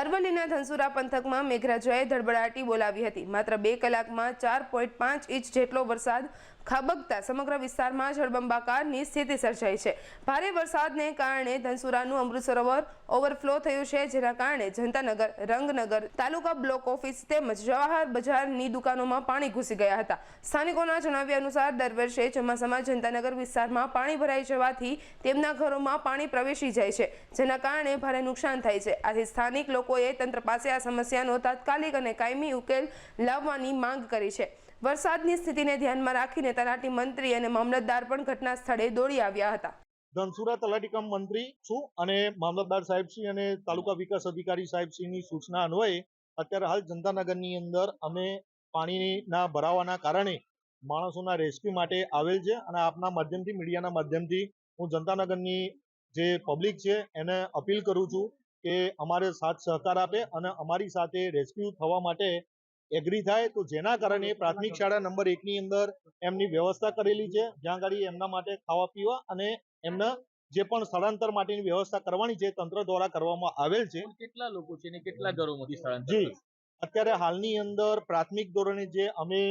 અરવલ્લીના ધનસુરા પંથકમાં મેઘરાજાએ ધડબડાટી બોલાવી હતી. માત્ર બે કલાકમાં ચાર પોઈન્ટ પાંચ ઇંચ જેટલો વરસાદ ખાબકતા સમગ્ર વિસ્તારમાં જળબંબાકારની સ્થિતિ સર્જાઈ છે. ભારે વરસાદને કારણે ધનસુરાનું અમૃત સરોવર ઓવરફ્લો થયું છે, જેના કારણે જનતાનગર, રંગનગર, તાલુકા બ્લોક ઓફિસ તેમજ જવાહર બજારની દુકાનોમાં પાણી ઘૂસી ગયા હતા. સ્થાનિકોના જણાવ્યા અનુસાર, દર વર્ષે ચોમાસામાં જનતાનગર વિસ્તારમાં પાણી ભરાઈ જવાથી તેમના ઘરોમાં પાણી પ્રવેશી જાય છે, જેના કારણે ભારે નુકસાન થાય છે. આથી સ્થાનિક લોકોએ તંત્ર પાસે આ સમસ્યાનો તાત્કાલિક અને કાયમી ઉકેલ લાવવાની માંગ કરી છે. વરસાદની સ્થિતિને ધ્યાનમાં રાખીને તલાટી મંત્રી અને મામલતદાર પણ ઘટના સ્થળે દોડી આવ્યા હતા. ધનસુરા તલાટી કમ મંત્રી છું અને મામલતદાર સાહેબશ્રી અને તાલુકા વિકાસ અધિકારી સાહેબશ્રીની સૂચના અન્વયે અત્યારે હાલ જનતાનગરની અંદર અમે પાણીના ભરાવાના કારણે માણસોના રેસ્ક્યુ માટે આવેલ છે અને આપના માધ્યમથી, મીડિયાના માધ્યમથી હું જનતાનગરની જે પબ્લિક છે એને અપીલ કરું છું કે અમારે સાથ સહકાર આપે અને અમારી સાથે રેસ્ક્યુ થવા માટે એગ્રી થાય તો જેના કારણે પ્રાથમિક શાળા નંબર એકની અંદર એમની વ્યવસ્થા કરેલી છે. જ્યાં ગાડી એમના માટે ખાવા પીવા અને એમના જે પણ સ્થળાંતર માટેની વ્યવસ્થા કરવાની છે તંત્ર દ્વારા કરવામાં આવેલ છે. કેટલા લોકો છે ને કેટલા ઘરોમાંથી સ્થળાંતર જી. અત્યારે હાલની અંદર પ્રાથમિક ધોરણે જે અમે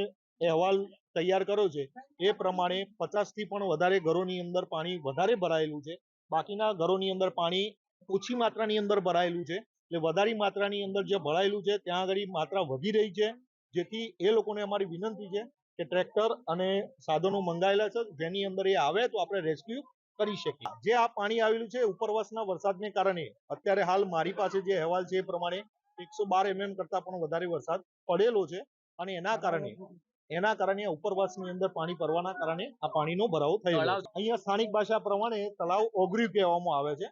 અહેવાલ તૈયાર કર્યો છે એ પ્રમાણે પચાસથી પણ વધારે ઘરોની અંદર પાણી વધારે ભરાયેલું છે. બાકીના ઘરોની અંદર પાણી ઓછી માત્રાની અંદર ભરાયેલું છે. એટલે વધારે માત્રાની અંદર જે ભરાયેલું છે, ત્યાં આગળ માત્રા વધી રહી છે. જેથી એ લોકોને અમારી વિનંતી છે કે ટ્રેક્ટર અને સાધનો મંગાયેલા છે, જેની અંદર એ આવે તો આપણે રેસ્ક્યુ કરી શકીએ. જે આ પાણી આવેલું છે ઉપરવાસના વરસાદને કારણે. અત્યારે હાલ મારી પાસે જે અહેવાલ છે એ પ્રમાણે એકસો બાર એમએમ કરતા પણ વધારે વરસાદ પડેલો છે અને એના કારણે એના કારણે ઉપરવાસની અંદર પાણી ભરવાના કારણે આ પાણીનો ભરાવો થયેલો અહીંયા સ્થાનિક ભાષા પ્રમાણે તળાવ ઓગર્યું કહેવામાં આવે છે.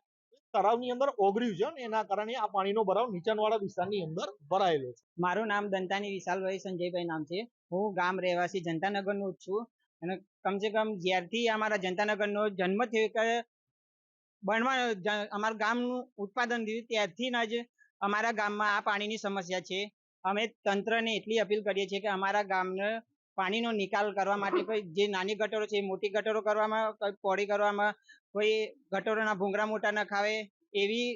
તળાવની અંદર ઓગર્યું છે એના કારણે આ પાણીનો ભરાવ નીચાણવાળા વિસ્તારની અંદર ભરાયેલો છે. મારું નામ દંતાની વિશાલભાઈ સંજયભાઈ નામ છે. હું ગામ રહેવાસી જનતાનગરનો જ છું. અને કમસે કમ જ્યારથી અમારા જનતાનગરનો જન્મ થયો કે બનવા અમારા ગામનું ઉત્પાદન થયું ત્યારથી જ અમારા ગામમાં આ પાણીની સમસ્યા છે. અમે તંત્રને એટલી અપીલ કરીએ છીએ કે અમારા ગામને પાણીનો નિકાલ કરવા માટે કોઈ જે નાની ગટરો છે મોટી ગટરો કરવામાં, કોઈ પોળી કરવામાં, કોઈ ગટરોના ભૂંગરા મોટા ન ખાવે, એવી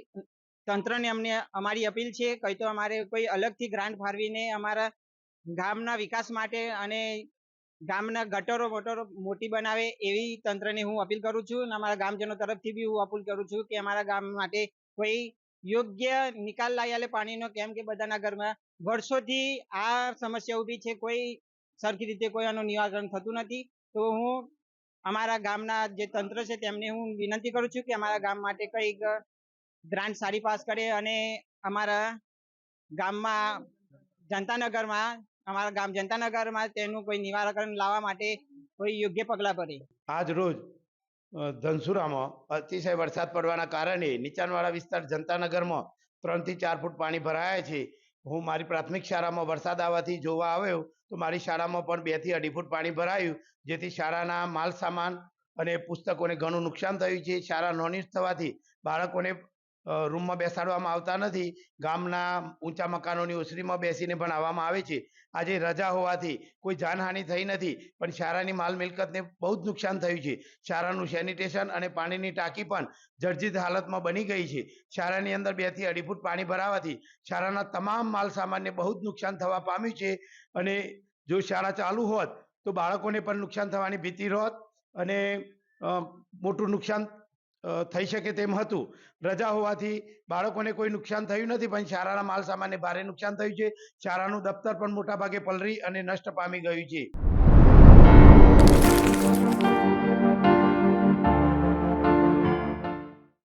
તંત્રને અમને અમારી અપીલ છે. કઈ તો અમારે કોઈ અલગથી ગ્રાન્ટ ફાળવીને અમારા ગામના વિકાસ માટે અને ગામના ગટરો વટરો મોટી બનાવે એવી તંત્રને હું અપીલ કરું છું. અને અમારા ગામજનો તરફથી બી હું અપીલ કરું છું કે અમારા ગામ માટે કોઈ યોગ્ય નિકાલ લાવી આલે પાણીનો, કેમ કે બધાના ઘરમાં વર્ષોથી આ સમસ્યા ઊભી છે. કોઈ સરખી રીતે કોઈ આનું નિવારણ થતું નથી. તો હું અમારા ગામના જે તંત્ર છે તેમને હું વિનંતી કરું છું કે અમારા ગામ માટે કંઈક ગ્રાન્ટ સારી પાસ કરે અને અમારા ગામમાં જનતાનગરમાં, અમારા ગામ જનતાનગરમાં તેનું કોઈ નિવારણ લાવવા માટે કોઈ યોગ્ય પગલાં ભરે. આજ રોજ ધનસુરામાં અતિશય વરસાદ પડવાના કારણે નીચાણવાળા વિસ્તાર જનતાનગરમાં ત્રણથી ચાર ફૂટ પાણી ભરાયા છે. હું મારી પ્રાથમિક શાળામાં વરસાદ આવવાથી જોવા આવ્યો, તો મારી શાળામાં પણ બેથી અઢી ફૂટ પાણી ભરાયું, જેથી શાળાના માલ સામાન અને પુસ્તકોને ઘણું નુકસાન થયું છે. શાળા નોની થવાથી બાળકોને રૂમમાં બેસાડવામાં આવતા નથી. ગામના ઊંચા મકાનોની ઓસરીમાં બેસીને ભણાવવામાં આવે છે. આજે રજા હોવાથી કોઈ જાનહાનિ થઈ નથી, પણ શાળાની માલ મિલકતને બહુ જ નુકસાન થયું છે. શાળાનું સેનિટેશન અને પાણીની ટાંકી પણ જર્જિત હાલતમાં બની ગઈ છે. શાળાની અંદર બેથી અઢી ફૂટ પાણી ભરાવાથી શાળાના તમામ માલ સામાનને બહુ જ નુકસાન થવા પામ્યું છે. અને જો શાળા ચાલુ હોત તો બાળકોને પણ નુકસાન થવાની ભીતિ રહત અને મોટું નુકસાન થઈ શકે તેમ હતું. રજા હોવાથી બાળકોને કોઈ નુકસાન થયું નથી, પણ શાળાના માલ સામાનને ભારે નુકસાન થયું છે. શાળાનું દફતર પણ મોટા ભાગે પલળી અને નષ્ટ પામી ગયું છે.